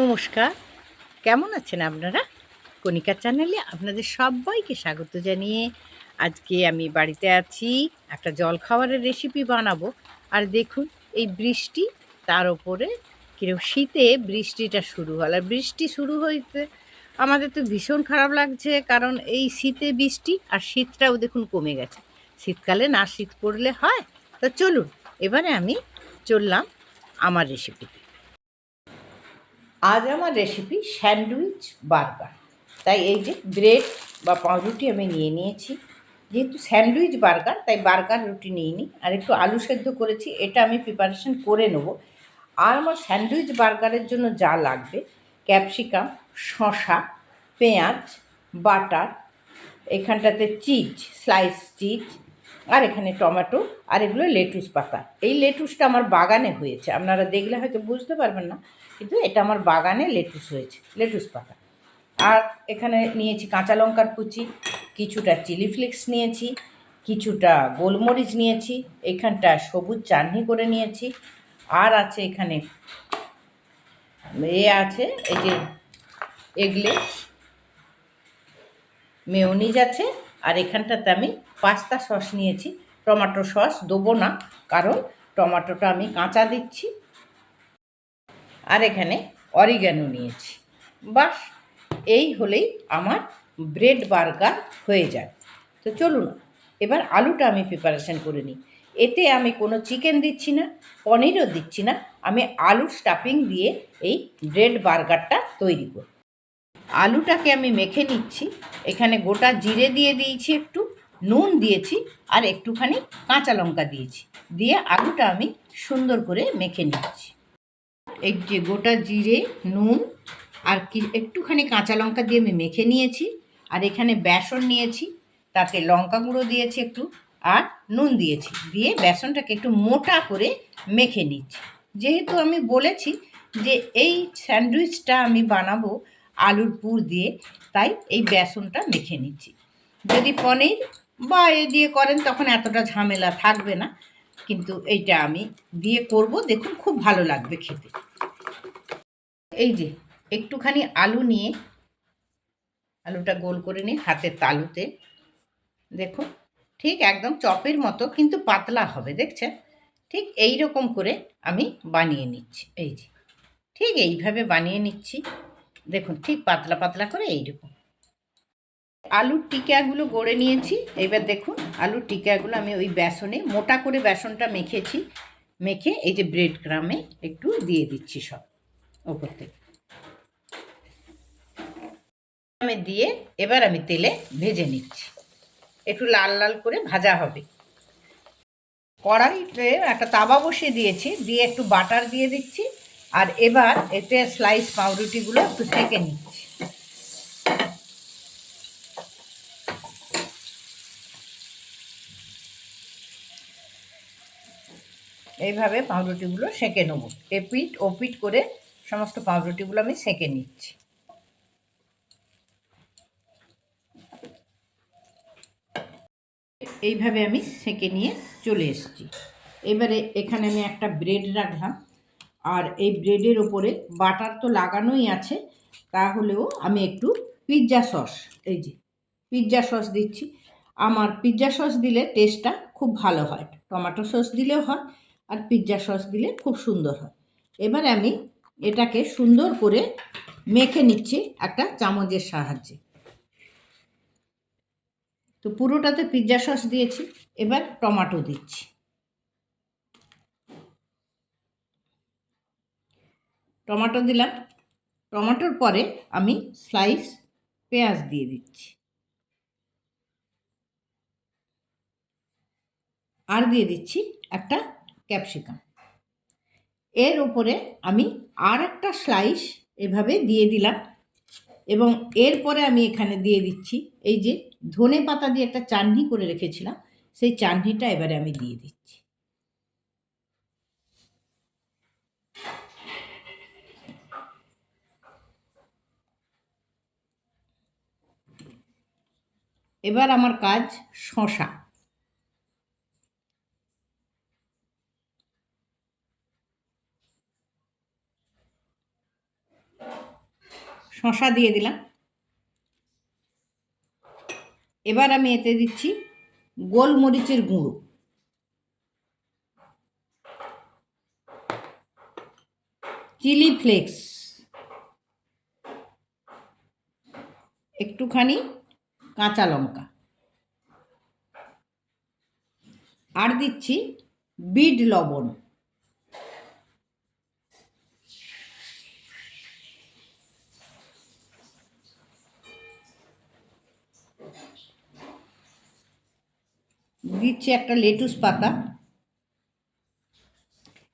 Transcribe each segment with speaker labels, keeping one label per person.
Speaker 1: নমস্কার। কেমন আছেন আপনারা? কণিকা চ্যানেলে আপনাদের সবাইকে স্বাগত জানিয়ে আজকে আমি বাড়িতে আছি, একটা জল খাবারের রেসিপি বানাবো। আর দেখুন, এই বৃষ্টি, তার ওপরে কীরকম শীতে বৃষ্টিটা শুরু হল। আর বৃষ্টি শুরু হইতে আমাদের তো ভীষণ খারাপ লাগছে, কারণ এই শীতে বৃষ্টি আর শীতটাও দেখুন কমে গেছে। শীতকালে না শীত পড়লে হয়। তো চলুন, এবারে আমি চললাম আমার রেসিপিতে আজ আমার রেসিপি স্যান্ডউইচ বার্গার তাই এই যে ব্রেড বা পাউরুটি আমি নিয়ে নিয়েছি। যেহেতু স্যান্ডউইচ বার্গার তাই বার্গার রুটি নিয়ে নিই। আর একটু আলু সেদ্ধ করেছি, এটা আমি প্রিপারেশন করে নেব। আর আমার স্যান্ডউইচ বার্গারের জন্য যা লাগবে ক্যাপসিকাম শসা, পেঁয়াজ বাটার এখানটাতে চিজ স্লাইস চিজ আর এখানে টমেটো, আর এগুলো লেটুস পাতা। এই লেটুসটা আমার বাগানে হয়েছে। আপনারা দেখলে হয়তো বুঝতে পারবেন না, কিন্তু এটা আমার বাগানে লেটুস হয়েছে, লেটুস পাতা। আর এখানে নিয়েছি কাঁচা লঙ্কার কুচি, কিছুটা চিলি ফ্লেক্স নিয়েছি, কিছুটা গোলমরিচ নিয়েছি, এখানটা সবুজ চাটনি করে নিয়েছি, আর আছে এখানে এ আছে, এই যে এগলে মেয়নিজ আছে আর এখানটাতে আমি পাস্তা সস নিয়েছি। টমেটো সস দেবো না, কারণ টমেটোটা আমি কাঁচা দিচ্ছি। আর এখানে অরিগ্যানো নিয়েছি। বাস, এই হলেই আমার ব্রেড বার্গার হয়ে যায়। তো চলুন, এবার আলুটা আমি প্রিপারেশন করে নিই। এতে আমি কোনো চিকেন দিচ্ছি না, পনিরও দিচ্ছি না, আমি আলুর স্টাফিং দিয়ে এই ব্রেড বার্গারটা তৈরি করব। আলুটাকে আমি মেখে নিচ্ছি। এখানে গোটা জিরে দিয়ে দিয়েছি একটু, নুন দিয়েছি আর একটুখানি কাঁচা লঙ্কা দিয়েছি। দিয়ে আলুটা আমি সুন্দর করে মেখে নিচ্ছি। এই যে গোটা জিরে, নুন আর কি একটুখানি কাঁচা লঙ্কা দিয়ে আমি মেখে নিয়েছি। আর এখানে বেসন নিয়েছি, তাতে লঙ্কা গুঁড়ো দিয়েছি একটু আর নুন দিয়েছি। দিয়ে বেসনটাকে একটু মোটা করে মেখে নিচ্ছি। যেহেতু আমি বলেছি যে এই স্যান্ডউইচটা আমি বানাবো আলুর পুর দিয়ে তাই এই বেসনটা মেখে নিচ্ছি। যদি পনির বা এ দিয়ে করেন তখন এতটা ঝামেলা থাকবে না, কিন্তু এইটা আমি দিয়ে করব, দেখুন খুব ভালো লাগবে খেতে। এই যে একটুখানি আলু নিয়ে, আলুটা গোল করে নিয়ে হাতের তালুতে, দেখুন ঠিক একদম চপের মতো কিন্তু পাতলা হবে, দেখছেন? ঠিক এই রকম করে আমি বানিয়ে নিচ্ছি, এই যে ঠিক এইভাবে বানিয়ে নিচ্ছি। দেখুন, ঠিক পাতলা পাতলা করে এইরকম। আলুর টিকাগুলো গড়ে নিয়েছি। এবার দেখুন, আলুর টিকাগুলো আমি ওই বেসনে, মোটা করে বেসনটা মেখেছি। মেখে এই যে ব্রেড গ্রামে একটু দিয়ে দিচ্ছি সব ওপর থেকে। আমি দিয়ে এবার আমি তেলে ভেজে নিচ্ছি। একটু লাল লাল করে ভাজা হবে। কড়াইতে একটা তাবা বসিয়ে দিয়েছি। দিয়ে একটু বাটার দিয়ে দিচ্ছি। আর এবার এতে স্লাইস পাউরুটিগুলো একটু সেঁকে নিচ্ছি। এইভাবে পাউরুটিগুলো সেঁকে নেব। এপিট, ওপিট করে সমস্ত পাউরুটিগুলো আমি সেঁকে নিচ্ছি। এইভাবে আমি সেঁকে নিয়ে চলে এসেছি। এবারে এখানে আমি একটা ব্রেড রাখলাম। আর এই ব্রেডের ওপরে বাটার তো লাগানোই আছে, তাহলেও আমি একটু পিৎজা সস এই যে পিৎজা সস দিচ্ছি। আমার পিৎজা সস দিলে টেস্টটা খুব ভালো হয় টমেটো সস দিলেও হয় আর পিৎজা সস দিলে খুব সুন্দর হয়। এবার আমি এটাকে সুন্দর করে মেখে নিচ্ছি একটা চামচের সাহায্যে। তো পুরোটাতে পিৎজা সস দিয়েছি, এবার টমেটো দিচ্ছি। টমেটো দিলাম। টমেটোর পরে আমি স্লাইস পেঁয়াজ দিয়ে দিচ্ছি। আর দিয়ে দিচ্ছি একটা ক্যাপসিকাম এর ওপরে আমি আর একটা স্লাইস এভাবে দিয়ে দিলাম এবং এরপরে আমি এখানে দিয়ে দিচ্ছি এই যে ধনে পাতা দিয়ে একটা চাটনি করে রেখেছিলাম, সেই চাটনিটা এবারে আমি দিয়ে দিচ্ছি। এবার আমার কাজ শশা। শশা দিয়ে দিলাম। এবার আমি এতে দিচ্ছি গোলমরিচের গুঁড়ো। Chilli flakes. একটুখানি কাঁচা লঙ্কা। আর দিচ্ছি বিড লবণ। দিচ্ছি একটা লেটুস পাতা।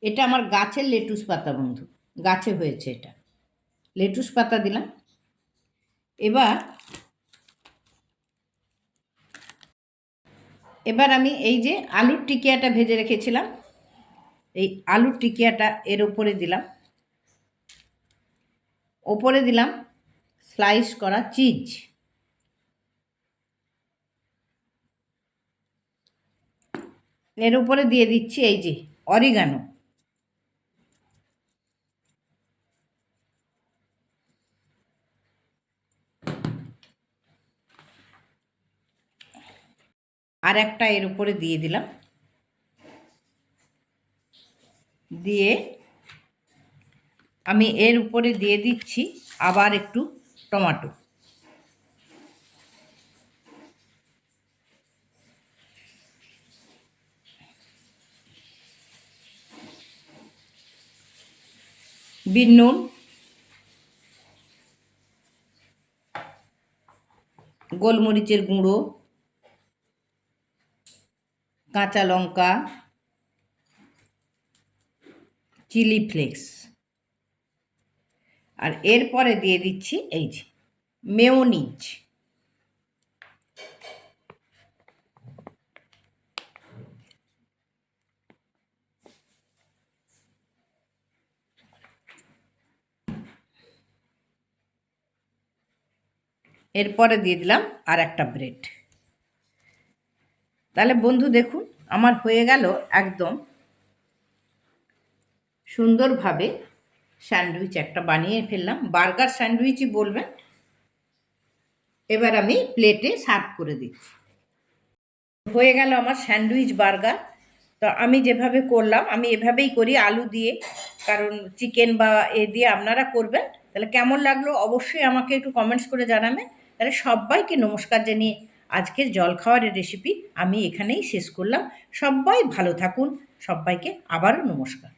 Speaker 1: এটা আমার গাছের লেটুস পাতা বন্ধু, গাছে হয়েছে এটা। লেটুস পাতা দিলাম। এবার এবার আমি এই যে আলুর টিকিয়াটা ভেজে রেখেছিলাম, এই আলুর টিকিয়াটা এর উপরে দিলাম। ওপরে দিলাম স্লাইস করা চিজ। এর উপরে দিয়ে দিচ্ছি এই যে অরিগানো। আর একটা এর উপরে দিয়ে দিলাম। দিয়ে আমি এর উপরে দিয়ে দিচ্ছি আবার একটু টমাটো। বিট নুন। গোলমরিচের গুঁড়ো। কাঁচা লঙ্কা, চিলি ফ্লেক্স। আর এরপরে দিয়ে দিচ্ছি এই যে, মেয়োনিজ। এরপরে দিয়ে দিলাম আর একটা ব্রেড। তাহলে বন্ধু দেখুন, আমার হয়ে গেল একদম সুন্দরভাবে স্যান্ডউইচ একটা বানিয়ে ফেললাম। বার্গার স্যান্ডউইচই বলবেন। এবার আমি প্লেটে সার্ভ করে দিচ্ছি। হয়ে গেল আমার স্যান্ডউইচ বার্গার। তো আমি যেভাবে করলাম, আমি এভাবেই করি আলু দিয়ে। কারণ চিকেন বা এ দিয়ে আপনারা করবেন। তাহলে কেমন লাগল অবশ্যই আমাকে একটু কমেন্টস করে জানাবেন। তাহলে সবাইকে নমস্কার জানিয়ে আজকের জল খাওয়ারের রেসিপি আমি এখানেই শেষ করলাম। সবাই ভালো থাকুন। সবাইকে আবারও নমস্কার।